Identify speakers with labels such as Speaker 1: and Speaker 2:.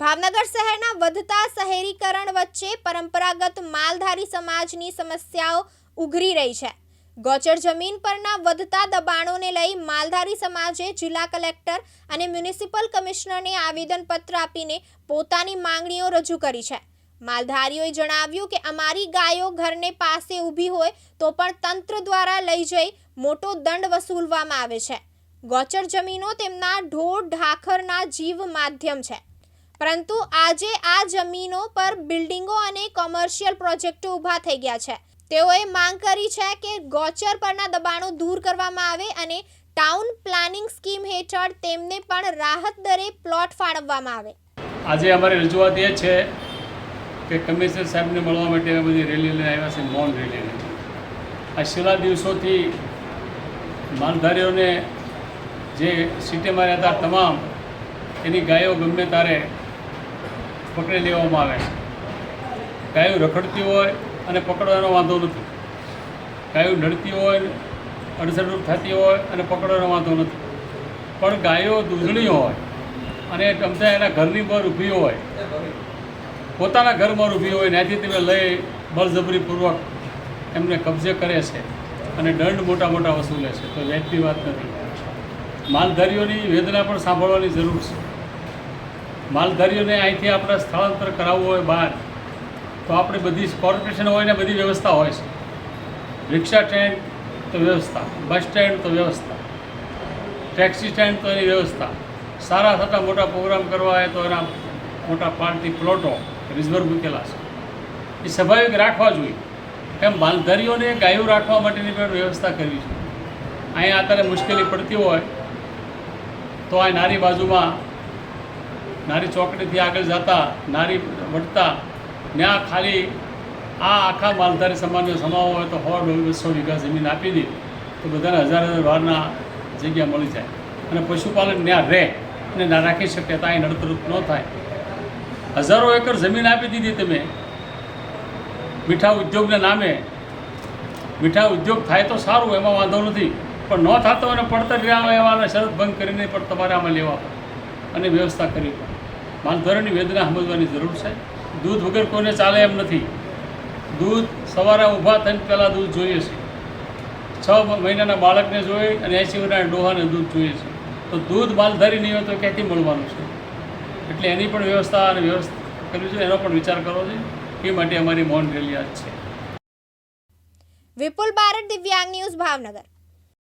Speaker 1: ભાવનગર શહેરના વધતા શહેરીકરણ વચ્ચે પરંપરાગત માલધારી સમાજની સમસ્યાઓ ઉઘરી રહી છે. ગોચર જમીન પરના વધતા દબાણોને લઈ માલધારી સમાજે જિલ્લા કલેક્ટર અને મ્યુનિસિપલ કમિશનરને આવેદનપત્ર આપીને પોતાની માંગણીઓ રજૂ કરી છે. માલધારીઓએ જણાવ્યું કે અમારી ગાયો ઘરને પાસે ઊભી હોય તો પણ તંત્ર દ્વારા લઈ જઈ મોટો દંડ વસૂલવામાં આવે છે. ગોચર જમીનો તેમના ઢોર ઢાખરના જીવ માધ્યમ છે. પરંતુ આજે આ જમીનો પર બિલ્ડિંગો અને કોમર્શિયલ પ્રોજેક્ટો ઊભા થઈ ગયા છે. તેઓએ માંગ કરી છે કે ગોચર પરના દબાણો દૂર કરવામાં આવે અને ટાઉન પ્લાનિંગ સ્કીમ હેઠળ તેમને પણ રાહત દરે પ્લોટ ફાળવવામાં આવે.
Speaker 2: આજે અમારી રજૂઆત એ છે કે કમિશનર સાહેબને મળવા માટે અમે બધી રેલી લઈને આવ્યા છે મૌન રેલી આ છેલ્લા દિવસોથી માલધારીઓને જે સિટીમાં રહેતા તમામ, એની ગાયો ગમે તારે પકડી લેવામાં આવે છે. ગાયું રખડતી હોય અને પકડવાનો વાંધો નથી. ગાયું નડતી હોય અડસડરૂપ થતી હોય અને પકડવાનો વાંધો નથી. પણ ગાયો દૂધણી હોય અને ગમતા એના ઘરની બહાર ઊભી હોય, પોતાના ઘરમાં ઊભી હોય, ત્યાંથી તમે લઈ બળજબરીપૂર્વક એમને કબજે કરે છે અને દંડ મોટા મોટા વસૂલે છે. તો વ્યાજબી વાત નથી. માલધારીઓની વેદના પણ સાંભળવાની જરૂર છે. માલધારીઓને અહીંથી આપણે સ્થળાંતર કરાવવું હોય બહાર, તો આપણે બધી કોર્પોરેશન હોય ને બધી વ્યવસ્થા હોય છે. રિક્ષા સ્ટેન્ડ તો વ્યવસ્થા, બસ સ્ટેન્ડ તો વ્યવસ્થા, ટેક્સી સ્ટેન્ડ તો એની વ્યવસ્થા. સારા થતા મોટા પ્રોગ્રામ કરવા હોય તો એના મોટા પાર્ટી પ્લોટો રિઝર્વ મૂકેલા છે. એ સ્વાભાવિક રાખવા જોઈએ. એમ માલધારીઓને ગાયો રાખવા માટેની પણ વ્યવસ્થા કરવી છે અહીંયા અત્યારે મુશ્કેલી પડતી હોય, તો આ નારી બાજુમાં નારી ચોકડીથી આગળ જતા, નારી વટતા ત્યાં ખાલી આ આખા માલધારી સમાજનો સમાવો હોય તો સો બસો વીઘા જમીન આપી દે તો બધાને હજાર હજાર વારના જગ્યા મળી જાય. અને પશુપાલન ત્યાં રહે અને ના રાખી શકે તો અહીં નડતરૂપ ન થાય. હજારો એકર જમીન આપી દીધી તમે. મીઠા ઉદ્યોગના નામે. મીઠા ઉદ્યોગ થાય તો સારું, એમાં વાંધો નથી. પણ ન થતો અને પડતર રહ્યા એવા શરત ભંગ કરીને પણ તમારે આમાં લેવા અને વ્યવસ્થા કરવી પડે. માલધારીની વેદના સમજવાની જરૂર છે. દૂધ વગર કોઈને ચાલે એમ નથી. દૂધ સવારે ઊભા થઈને પહેલાં દૂધ જોઈએ છે. છ મહિનાના બાળકને જોઈએ અને એંસી વર્ષના ડોહાને દૂધ જોઈએ છે. તો દૂધ માલધારી નહીં હોય તો ક્યાંથી મળવાનું છે? એટલે એની પણ વ્યવસ્થા અને વ્યવસ્થા કરવી જોઈએ, એનો પણ વિચાર કરવો જોઈએ. એ માટે અમારી મૌન રેલી આજ છે.
Speaker 1: વિપુલ બારડ, દિવ્યાંગ ન્યૂઝ ભાવનગર.